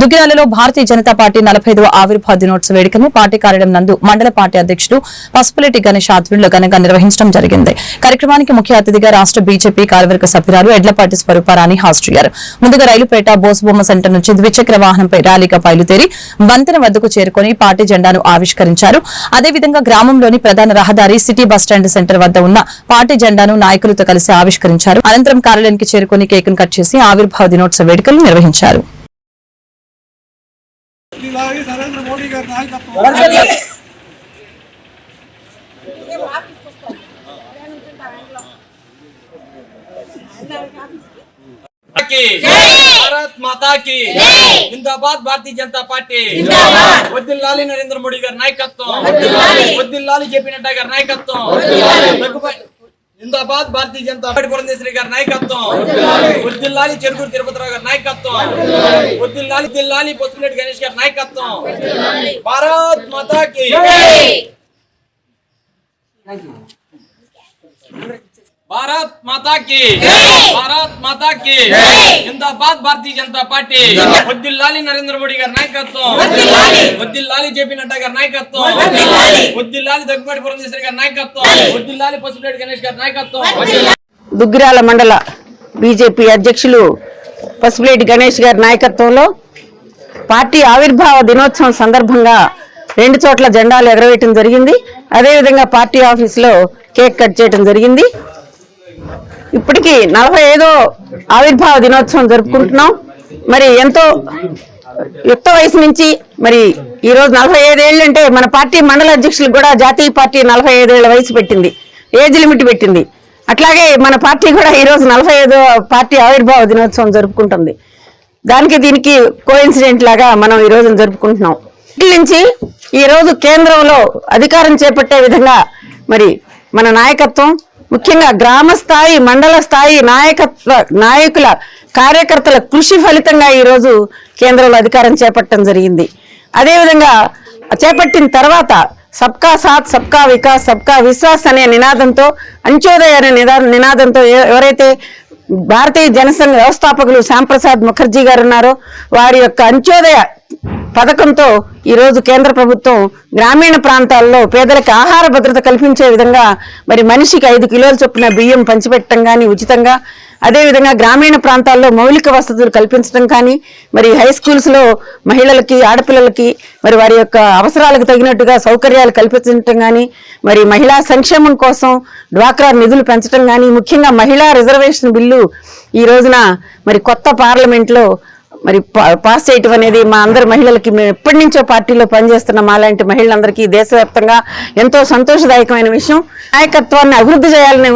దుగ్గిరాలలో భారతీయ Janata party నలభై ఐదవ ఆవిర్భావ దినోత్సవ వేడుకను పార్టీ కార్యాలయం నందు మండల పార్టీ అధ్యక్షుడు పసుపులేటి గణేష్ ఆధ్వర్యంలో ఘనంగా నిర్వహించడం జరిగింది. కార్యక్రమానికి ముఖ్య అతిథిగా రాష్ట్ర బీజేపీ కార్యవర్గ సభ్యురాలు ఎడ్లపాటి స్వరూపారాణి హాజరయ్యారు. ముందుగా రైలుపేట బోసుబొమ్మ సెంటర్ నుంచి ద్విచక్ర వాహనంపై ర్యాలీగా బయలుదేరి వంతెన వద్దకు చేరుకుని పార్టీ జెండాను ఆవిష్కరించారు. అదేవిధంగా గ్రామంలోని ప్రధాన రహదారి సిటీ బస్టాండ్ సెంటర్ వద్ద ఉన్న పార్టీ జెండాను నాయకులతో కలిసి ఆవిష్కరించారు. అనంతరం కార్యాలయానికి చేరుకుని కేకును కట్ చేసి ఆవిర్భావ దినోత్సవ వేడుకలు నిర్వహించారు. ఇలాగే నరేంద్ర మోడీ గారి నాయకత్వం జిందాబాద్ భారతీయ జనతా పార్టీ. వద్దిల్లాలి నరేంద్ర మోడీ గారి నాయకత్వం. వద్దిల్లాలి! లాలి నడ్డా గారి నాయకత్వం. జిందాబాద్ భారతీయ జనతా పార్టీ పురంధేశ్వరి గారి నాయకత్వం. వద్దిల్లాలి చెరుకూరు తిరుపతిరావు గారి నాయకత్వం. వద్దిల్లాలి దిల్లాలి పొత్తులెడ్డి గణేష్ గారి నాయకత్వం. భారత్ మాతా की భారత్ మాతా కి భారత్ మాతా కి జిందాబాద్ భారతీయ జనతా పార్టీ. వద్దిల్లాలి నరేంద్ర మోడీ గారి నాయకత్వం. వద్దిల్లాలి. జేపీ నడ్డా గారి నాయకత్వం. వద్దిల్లాలి. దగ్గుబాటి పురంధేశ్వరి గారి నాయకత్వం. వద్దిల్లాలి పసుపులేటి గణేష్ గారి నాయకత్వం. దుగ్గిరాల మండల బీజేపీ అధ్యక్షులు పసుపులేటి గణేష్ గారి నాయకత్వంలో పార్టీ ఆవిర్భావ దినోత్సవం సందర్భంగా రెండు చోట్ల జెండాలు ఎగరవేయటం జరిగింది. అదేవిధంగా పార్టీ ఆఫీసులో కేక్ కట్ చేయటం జరిగింది. ఇప్పటికీ నలభై ఐదో ఆవిర్భావ దినోత్సవం జరుపుకుంటున్నాం. మరి ఎంతో యుక్త వయసు నుంచి మరి ఈ రోజు నలభై ఐదేళ్ళు అంటే మన పార్టీ మండల అధ్యక్షులకు కూడా జాతీయ పార్టీ నలభై ఐదేళ్ళ వయసు పెట్టింది. ఏజ్ లిమిట్ పెట్టింది. అట్లాగే మన పార్టీ కూడా ఈ రోజు నలభై ఐదో పార్టీ ఆవిర్భావ దినోత్సవం జరుపుకుంటుంది. దానికి దీనికి కోఇన్సిడెంట్ లాగా మనం ఈ రోజున జరుపుకుంటున్నాం. ఇట్ల నుంచి ఈ రోజు కేంద్రంలో అధికారం చేపట్టే విధంగా మరి మన నాయకత్వం ముఖ్యంగా గ్రామ స్థాయి మండల స్థాయి నాయకత్వ నాయకుల కార్యకర్తల కృషి ఫలితంగా ఈ రోజు కేంద్రంలో అధికారం చేపట్టడం జరిగింది. అదేవిధంగా చేపట్టిన తర్వాత సబ్కా సాత్ సబ్కా వికాస్ సబ్కా విశ్వాస్ అనే నినాదంతో అంత్యోదయ అనే నిదా నినాదంతో ఎవరైతే భారతీయ జనసంఘ వ్యవస్థాపకులు శ్యాంప్రసాద్ ముఖర్జీ గారు ఉన్నారో వారి యొక్క అంత్యోదయ పథకంతో ఈరోజు కేంద్ర ప్రభుత్వం గ్రామీణ ప్రాంతాల్లో పేదలకు ఆహార భద్రత కల్పించే విధంగా మరి మనిషికి ఐదు కిలోల చొప్పున బియ్యం పంచిపెట్టడం కానీ ఉచితంగా అదేవిధంగా గ్రామీణ ప్రాంతాల్లో మౌలిక వసతులు కల్పించడం కానీ మరి హై స్కూల్స్లో మహిళలకి ఆడపిల్లలకి మరి వారి యొక్క అవసరాలకు తగినట్టుగా సౌకర్యాలు కల్పించడం కానీ మరి మహిళా సంక్షేమం కోసం డ్వాక్రా నిధులు పెంచడం కానీ ముఖ్యంగా మహిళా రిజర్వేషన్ బిల్లు ఈ రోజున మరి కొత్త పార్లమెంట్లో మరి పా- పాస్ చేయటం అనేది మా అందరి మహిళలకి మేము ఎప్పటి నుంచో పార్టీలో పనిచేస్తున్న. మాలాంటి మహిళలందరికీ దేశవ్యాప్తంగా ఎంతో సంతోషదాయకమైన విషయం. నాయకత్వాన్ని అభివృద్ధి చేయాలనే